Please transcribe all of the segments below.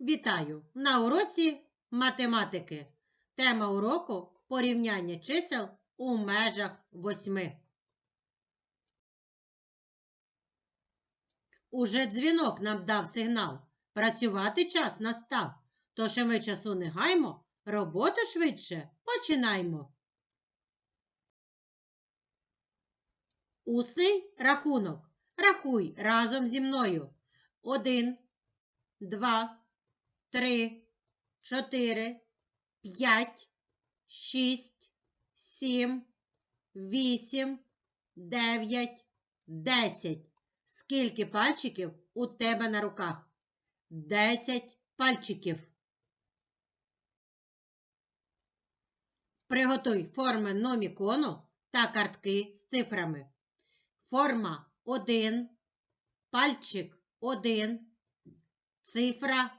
Вітаю! На уроці математики. Тема уроку порівняння чисел у межах восьми. Уже дзвінок нам дав сигнал. Працювати час настав. Тож ми часу не гаймо, роботу швидше починаймо. Усний рахунок. Рахуй разом зі мною. Один, два, три, чотири, п'ять, шість, сім, вісім, дев'ять, десять. Скільки пальчиків у тебе на руках? Десять пальчиків. Приготуй форми номікону та картки з цифрами. Форма 1, пальчик 1, цифра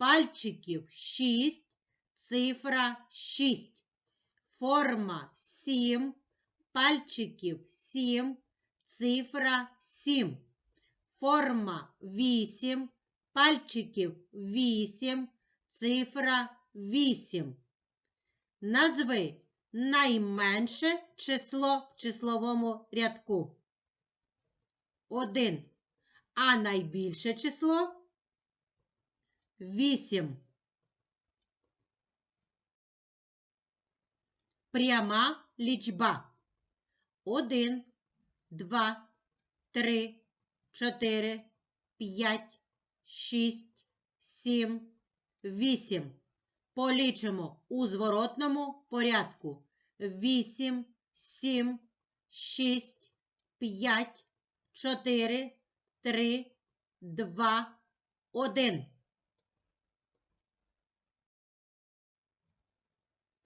пальчиків 6, цифра 6. Форма 7, пальчиків 7, цифра 7. Форма 8, пальчиків 8, цифра 8. Назви найменше число в числовому рядку. 1. А найбільше число 8. Пряма лічба. 1, 2, 3, 4, 5, 6, 7, 8. Полічимо у зворотному порядку. 8, 7, 6, 5, 4, 3, 2, 1.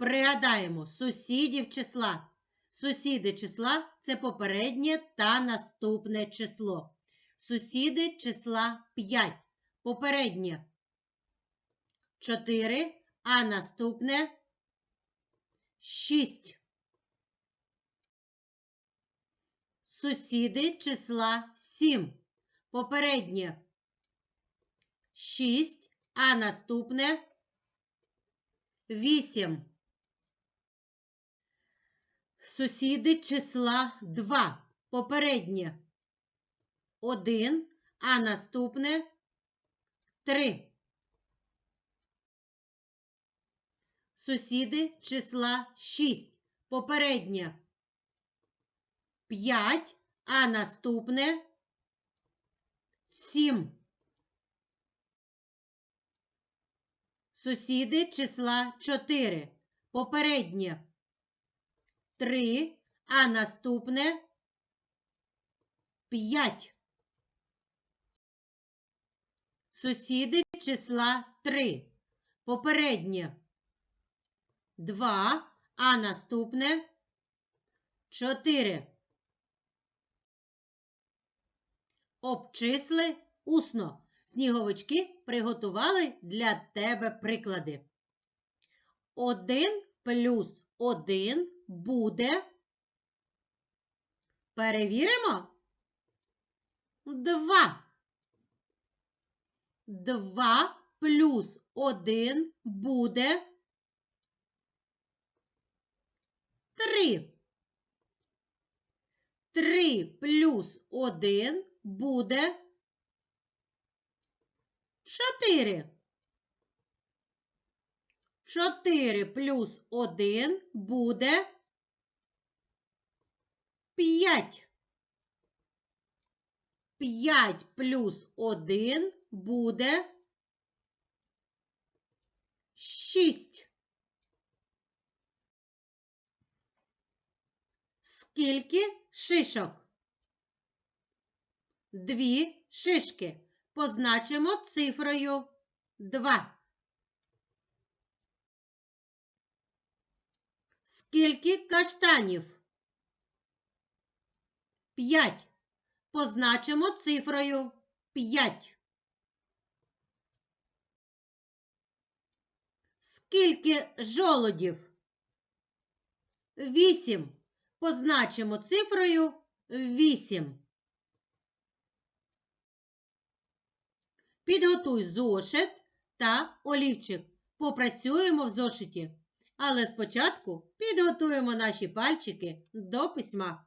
Пригадаємо сусідів числа. Сусіди числа це попереднє та наступне число. Сусіди числа 5. Попереднє 4, а наступне 6. Сусіди числа 7. Попереднє 6, а наступне 8. Сусіди числа 2. Попереднє 1, а наступне 3. Сусіди числа 6. Попереднє 5, а наступне 7. Сусіди числа 4. Попереднє 3, а наступне 5. Сусіди числа 3. Попереднє 2, а наступне 4. Обчисли усно. Сніговички приготували для тебе приклади. 1 плюс 1 буде. Перевіримо. 2. 2 плюс 1 буде. 3. 3 плюс 1 буде 4. 4 плюс 1 буде 5. 5 плюс 1 буде 6. Скільки шишок? Дві шишки. Позначимо цифрою два. Скільки каштанів? П'ять. Позначимо цифрою п'ять. Скільки жолудів? Вісім. Позначимо цифрою вісім. Підготуй зошит та олівчик. Попрацюємо в зошиті. Але спочатку підготуємо наші пальчики до письма.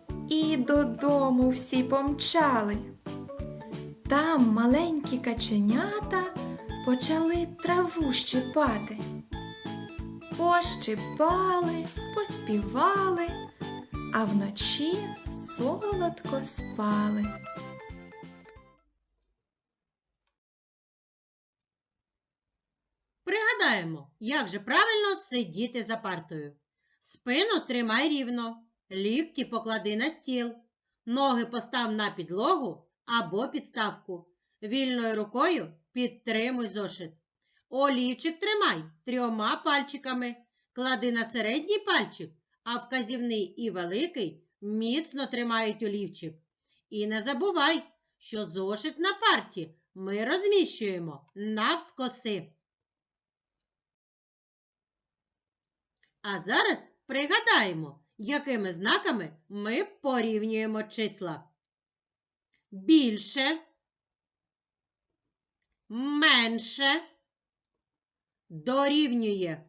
і додому всі помчали. Там маленькі каченята почали траву щипати. Пощипали, поспівали, а вночі солодко спали. Пригадаємо, як же правильно сидіти за партою. Спину тримай рівно, лікті поклади на стіл, ноги постав на підлогу або підставку. Вільною рукою підтримуй зошит. Олівчик тримай трьома пальчиками, клади на середній пальчик, а вказівний і великий міцно тримають олівчик. І не забувай, що зошит на парті ми розміщуємо навскоси. А зараз пригадаємо, якими знаками ми порівнюємо числа. Більше, менше, дорівнює.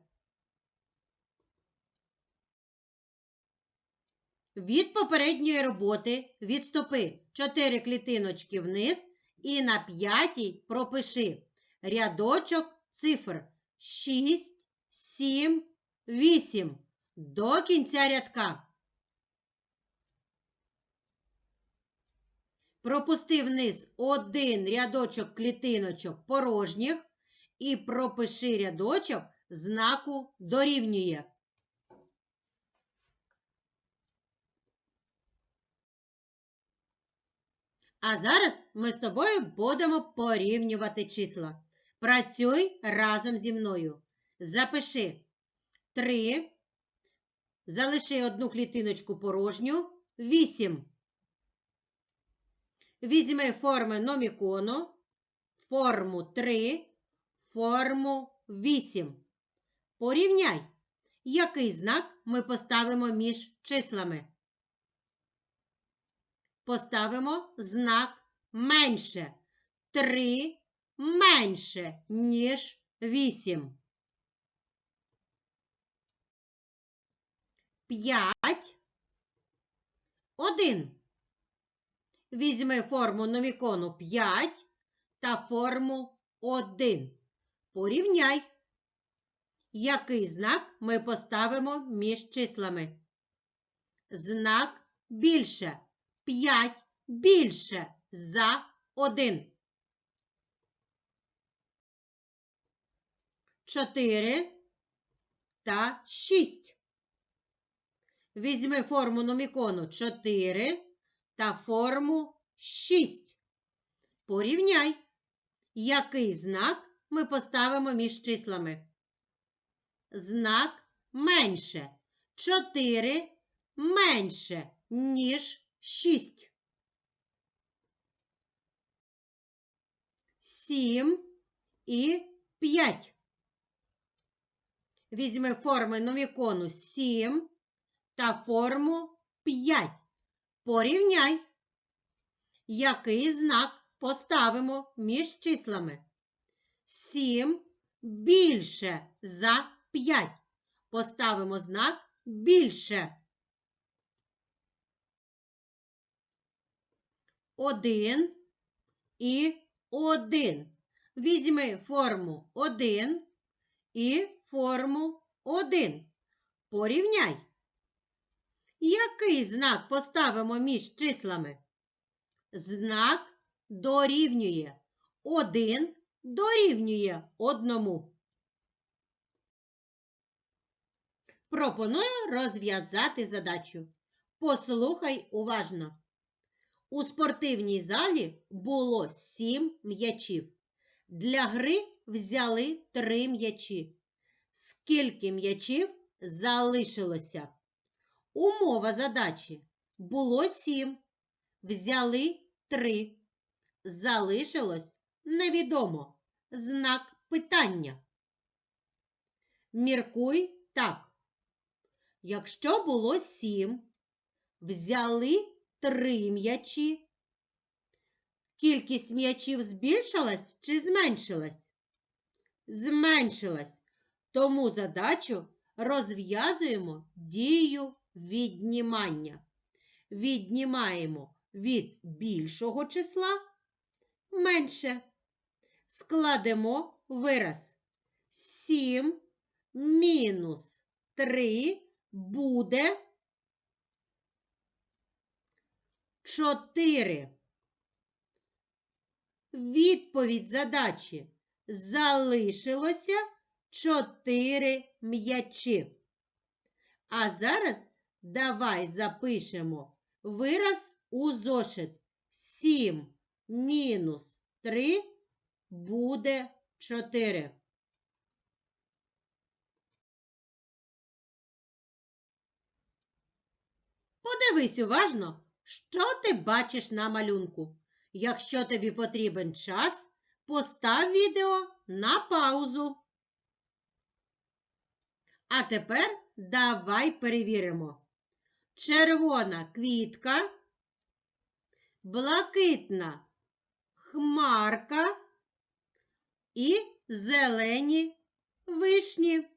Від попередньої роботи відступи 4 клітиночки вниз і на п'ятій пропиши рядочок цифр 6, 7, 8 до кінця рядка. Пропусти вниз один рядочок клітиночок порожніх і пропиши рядочок знаку дорівнює. А зараз ми з тобою будемо порівнювати числа. Працюй разом зі мною. Запиши 3. Залиши одну клітиночку порожню. 8. Візьми форми номікону, форму 3, форму 8. Порівняй, який знак ми поставимо між числами. Поставимо знак менше. 3 менше, ніж 8. 5. 1. Візьми форму номікону 5 та форму 1. Порівняй, який знак ми поставимо між числами. Знак більше. 5 більше за 1. 4 та 6. Візьми форму номікону 4 та форму 6. Порівняй, який знак ми поставимо між числами. Знак менше. 4 менше, ніж 6. сім і п'ять. Візьми форми номікону 7 та форму 5. Порівняй. Який знак поставимо між числами? 7 більше за 5. Поставимо знак більше. 1 і 1. Візьми форму 1 і форму 1. Порівняй. Який знак поставимо між числами? Знак дорівнює. 1 дорівнює одному. Пропоную розв'язати задачу. Послухай уважно. У спортивній залі було сім м'ячів. Для гри взяли три м'ячі. Скільки м'ячів залишилося? Умова задачі було сім. Взяли три. Залишилось невідомо. Знак питання. Міркуй так. Якщо було сім, взяли три м'ячі. Кількість м'ячів збільшилась чи зменшилась? Зменшилась. Тому задачу розв'язуємо дію віднімання. Віднімаємо від більшого числа менше. Складемо вираз. 7 мінус 3 буде 4. Відповідь задачі залишилося 4 м'ячі. А зараз давай запишемо вираз у зошит. 7 мінус 3 буде 4. Подивись уважно, що ти бачиш на малюнку. Якщо тобі потрібен час, постав відео на паузу. А тепер давай перевіримо. Червона квітка, блакитна хмарка і зелені вишні.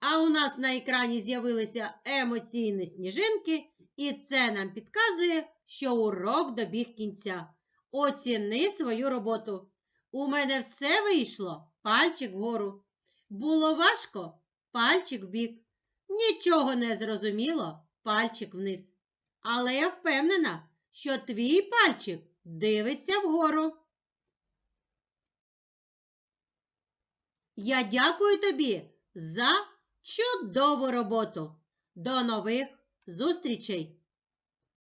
А у нас на екрані з'явилися емоційні сніжинки, і це нам підказує, що урок добіг кінця. Оціни свою роботу. У мене все вийшло, пальчик вгору. Було важко, пальчик вбік. Нічого не зрозуміло, пальчик вниз. Але я впевнена, що твій пальчик дивиться вгору. Я дякую тобі за чудову роботу. До нових зустрічей!